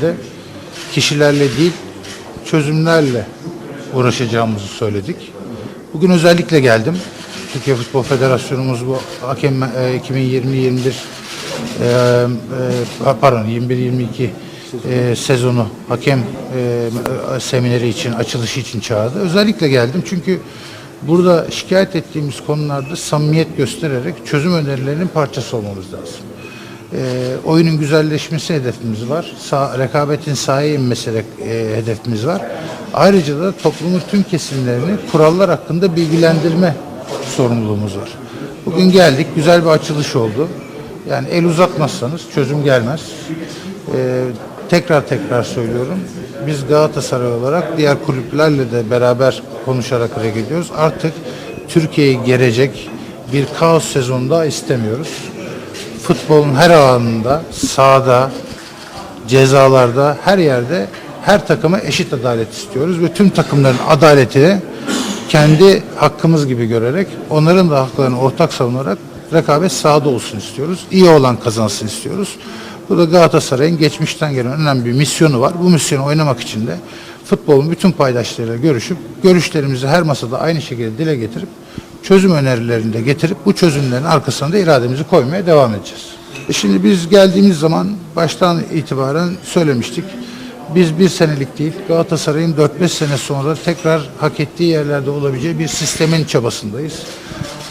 de kişilerle değil çözümlerle uğraşacağımızı söyledik. Bugün özellikle geldim. Türkiye Futbol Federasyonumuz bu hakem e, 2020-21 e, e, pardon 21-22 e, sezonu hakem e, semineri için açılışı için çağırdı. Özellikle geldim çünkü burada şikayet ettiğimiz konularda samimiyet göstererek çözüm önerilerinin parçası olmamız lazım. E, oyunun güzelleşmesi hedefimiz var. Sa rekabetin sahaya inmesi e, hedefimiz var. Ayrıca da toplumun tüm kesimlerini kurallar hakkında bilgilendirme sorumluluğumuz var. Bugün geldik, güzel bir açılış oldu. Yani el uzatmazsanız çözüm gelmez. E, tekrar tekrar söylüyorum. Biz Galatasaray olarak diğer kulüplerle de beraber konuşarak hareket ediyoruz. Artık Türkiye'yi gelecek bir kaos sezonu daha istemiyoruz futbolun her alanında, sahada, cezalarda, her yerde her takıma eşit adalet istiyoruz ve tüm takımların adaletini kendi hakkımız gibi görerek onların da haklarını ortak savunarak rekabet sahada olsun istiyoruz. İyi olan kazansın istiyoruz. Bu da Galatasaray'ın geçmişten gelen önemli bir misyonu var. Bu misyonu oynamak için de futbolun bütün paydaşlarıyla görüşüp görüşlerimizi her masada aynı şekilde dile getirip çözüm önerilerini de getirip bu çözümlerin arkasına da irademizi koymaya devam edeceğiz. E Şimdi biz geldiğimiz zaman baştan itibaren söylemiştik. Biz bir senelik değil Galatasaray'ın 4-5 sene sonra tekrar hak ettiği yerlerde olabileceği bir sistemin çabasındayız.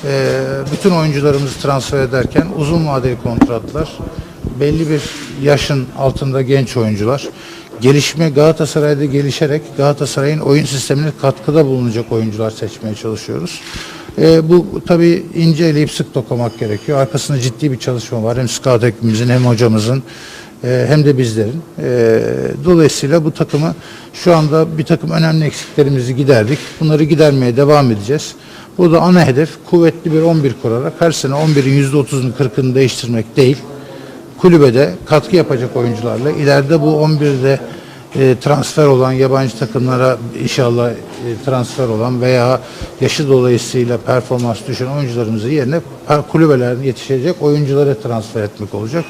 Ee, bütün oyuncularımızı transfer ederken uzun vadeli kontratlar, belli bir yaşın altında genç oyuncular, gelişme Galatasaray'da gelişerek Galatasaray'ın oyun sistemine katkıda bulunacak oyuncular seçmeye çalışıyoruz. Ee, bu tabii ince eleyip sık dokumak gerekiyor. Arkasında ciddi bir çalışma var. Hem scout ekibimizin hem hocamızın e, hem de bizlerin. E, dolayısıyla bu takımı şu anda bir takım önemli eksiklerimizi giderdik. Bunları gidermeye devam edeceğiz. Burada ana hedef kuvvetli bir 11 kurarak her sene 11'in %30'unu 40'ını değiştirmek değil kulübede katkı yapacak oyuncularla ileride bu 11'de e, transfer olan yabancı takımlara inşallah e, transfer olan veya yaşı dolayısıyla performans düşen oyuncularımızı yerine kulübelerin yetişecek oyunculara transfer etmek olacak.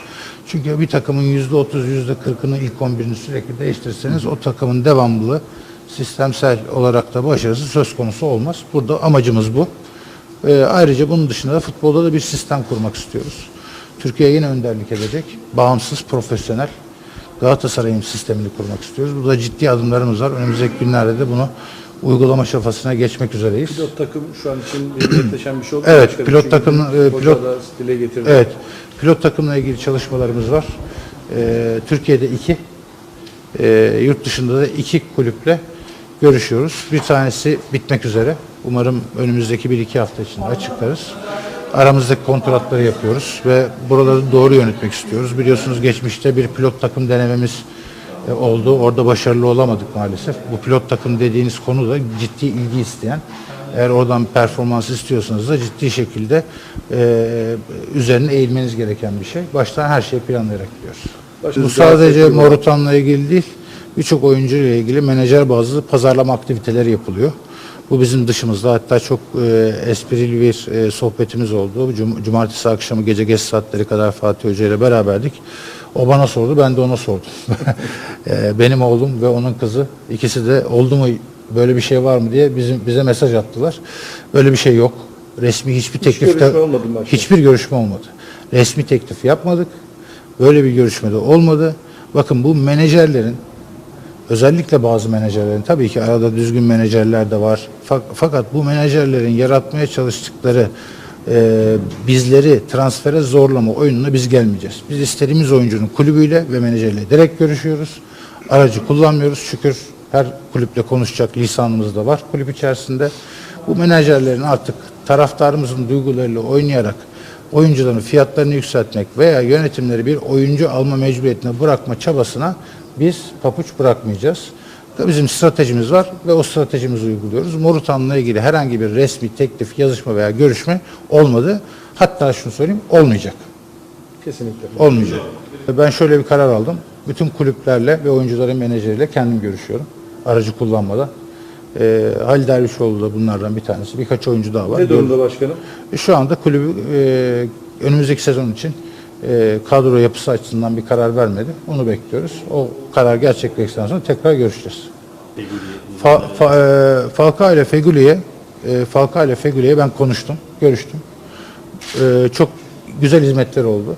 Çünkü bir takımın %30, %40'ını ilk 11'ini sürekli değiştirirseniz o takımın devamlılığı sistemsel olarak da başarısı söz konusu olmaz. Burada amacımız bu. Ee, ayrıca bunun dışında da futbolda da bir sistem kurmak istiyoruz. Türkiye yine önderlik edecek, bağımsız, profesyonel Galatasaray'ın sistemini kurmak istiyoruz. Burada ciddi adımlarımız var. Önümüzdeki günlerde de bunu uygulama şafasına geçmek üzereyiz. Pilot takım şu an için netleşen bir şey oldu. Evet, başkanım? pilot Çünkü takım, e, pilot- dile getirdi. Evet, pilot takımla ilgili çalışmalarımız var. Ee, Türkiye'de iki, e, yurt dışında da iki kulüple görüşüyoruz. Bir tanesi bitmek üzere. Umarım önümüzdeki bir iki hafta içinde açıklarız. Aramızdaki kontratları yapıyoruz ve buraları doğru yönetmek istiyoruz. Biliyorsunuz geçmişte bir pilot takım denememiz e, oldu. Orada başarılı olamadık maalesef. Bu pilot takım dediğiniz konu da ciddi ilgi isteyen. Eğer oradan performans istiyorsanız da ciddi şekilde e, üzerine eğilmeniz gereken bir şey. Baştan her şeyi planlayarak gidiyoruz. Başınız Bu sadece Morutan'la ilgili değil, birçok oyuncu ile ilgili menajer bazlı pazarlama aktiviteleri yapılıyor. Bu bizim dışımızda hatta çok e, esprili bir e, sohbetimiz oldu. Cum- Cumartesi akşamı gece geç saatleri kadar Fatih Hoca ile beraberdik. O bana sordu, ben de ona sordum. E, benim oğlum ve onun kızı ikisi de oldu mu böyle bir şey var mı diye bizim bize mesaj attılar. Böyle bir şey yok. Resmi hiçbir teklif görüşme olmadı mı başkanım? hiçbir görüşme olmadı. Resmi teklif yapmadık. Böyle bir görüşmede olmadı. Bakın bu menajerlerin özellikle bazı menajerlerin tabii ki arada düzgün menajerler de var. Fak- Fakat bu menajerlerin yaratmaya çalıştıkları e, bizleri transfere zorlama oyununa biz gelmeyeceğiz. Biz istediğimiz oyuncunun kulübüyle ve menajerle direkt görüşüyoruz. Aracı kullanmıyoruz. Şükür her kulüple konuşacak lisanımız da var kulüp içerisinde. Bu menajerlerin artık taraftarımızın duygularıyla oynayarak oyuncuların fiyatlarını yükseltmek veya yönetimleri bir oyuncu alma mecburiyetine bırakma çabasına biz papuç bırakmayacağız. Bizim stratejimiz var ve o stratejimizi uyguluyoruz. Morutan'la ilgili herhangi bir resmi teklif, yazışma veya görüşme olmadı. Hatta şunu söyleyeyim, olmayacak. Kesinlikle. Olmayacak. Ben şöyle bir karar aldım. Bütün kulüplerle ve oyuncuların menajeriyle kendim görüşüyorum. Aracı kullanmadan. Ee, Halil Dervişoğlu da bunlardan bir tanesi. Birkaç oyuncu daha var. Ne durumda başkanım? Şu anda kulübü e, önümüzdeki sezon için e, kadro yapısı açısından bir karar vermedi. Onu bekliyoruz. O karar gerçekleştikten sonra tekrar görüşeceğiz. Fa, fa, e, Falcao ile Feguli'ye e, Falcao ile Feguli'ye ben konuştum, görüştüm. E, çok güzel hizmetler oldu.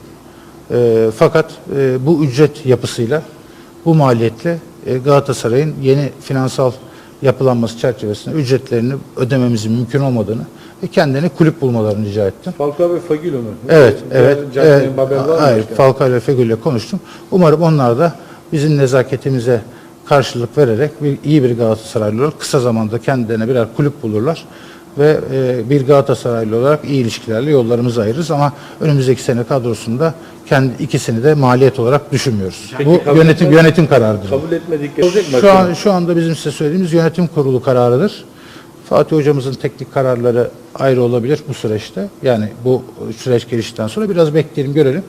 E, fakat e, bu ücret yapısıyla, bu maliyetle e, Galatasaray'ın yeni finansal yapılanması çerçevesinde ücretlerini ödememizin mümkün olmadığını ve kendine kulüp bulmalarını rica ettim. Falcao ve Fagilo mu? Evet, Diğer evet. Evet. Mı Hayır? Falcao ile Fegül ile konuştum. Umarım onlar da bizim nezaketimize karşılık vererek bir iyi bir Galatasaraylı olarak kısa zamanda kendilerine birer kulüp bulurlar ve e, bir Galatasaraylı olarak iyi ilişkilerle yollarımızı ayırırız ama önümüzdeki sene kadrosunda kendi ikisini de maliyet olarak düşünmüyoruz. Peki, Bu kabul yönetim etmez- yönetim kararıdır. Kabul etmedik. Olacak mı? Şu an şu anda bizim size söylediğimiz yönetim kurulu kararıdır. Fatih hocamızın teknik kararları ayrı olabilir bu süreçte. Yani bu süreç geliştikten sonra biraz bekleyelim görelim.